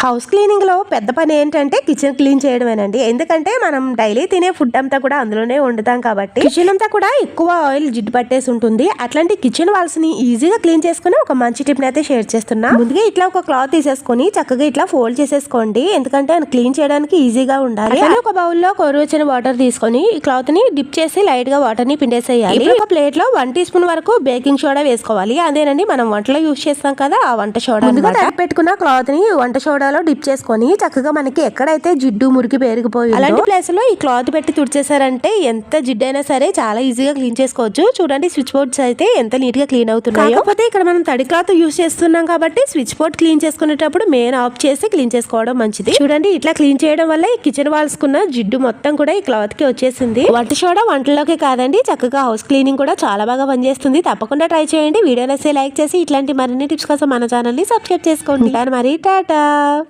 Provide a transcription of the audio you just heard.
House క్లీనింగ్లో పెద్ద పని ఏంటంటే కిచెన్ క్లీన్ చేయడమేనండి. ఎందుకంటే మనం డైలీ తినే ఫుడ్ అంతా కూడా అందులోనే వండుతాం కాబట్టి కిచెన్ అంతా కూడా ఎక్కువ ఆయిల్ జిడ్డు పట్టేసి ఉంటుంది. అట్లాంటి కిచెన్ వాల్స్ని ఈజీగా క్లీన్ చేసుకుని ఒక మంచి టిప్ అయితే షేర్ చేస్తున్నా. ముందుగా ఇట్లా ఒక క్లాత్ తీసేసుకొని చక్కగా ఇట్లా ఫోల్డ్ చేసేసుకోండి. ఎందుకంటే క్లీన్ చేయడానికి ఈజీగా ఉండాలి. ఒక బౌల్లో కొరువచ్చిన వాటర్ తీసుకొని ఈ క్లాత్ని డిప్ చేసి లైట్గా వాటర్ని పిండేసేయాలి ఒక ప్లేట్లో వన్ టీ స్పూన్ వరకు బేకింగ్ సోడా వేసుకోవాలి. అదేనండి మనం వంటలో యూస్ చేస్తాం కదా ఆ వంట సోడా పెట్టుకున్న క్లాత్ని వంట సోడాలో డిప్ చేసుకొని చక్కగా మనకి ఎక్కడైతే జిడ్డు మురికి పెరిగిపోయి అలాంటి ప్లేస్లో ఈ క్లాత్ పెట్టి తుడిచేసారంటే ఎంత జిడ్డు అయినా సరే చాలా ఈజీగా క్లీన్ చేసుకోవచ్చు. చూడండి స్విచ్ బోర్డ్స్ అయితే ఎంత నీట్గా క్లీన్ అవుతున్నాయి. కాకపోతే ఇక్కడ మనం తడి క్లాత్ యూస్ చేస్తున్నాం కాబట్టి స్విచ్ బోర్డ్ క్లీన్ చేసుకునేటప్పుడు మెయిన్ ఆఫ్ చేసి క్లీన్ చేసుకోవడం మంచిది. చూడండి ఇట్లా క్లీన్ చేయడం వల్ల ఈ కిచెన్ వాల్స్ కున్న జిడ్డు మొత్తం కూడా ఈ క్లాత్కి వచ్చేసింది. వంట సోడా వంటలోకి కాదండి చక్కగా హౌస్ క్లీనింగ్ కూడా చాలా బాగా పనిచేస్తుంది. తప్పకుండా ట్రై చేయండి. వీడియో నచ్చే లైక్ చేసి ఇట్లాంటి మరిన్ని టిప్స్ కోసం మన ఛానల్ని సబ్స్క్రైబ్ చేసుకోండి. మరి టాటా! love.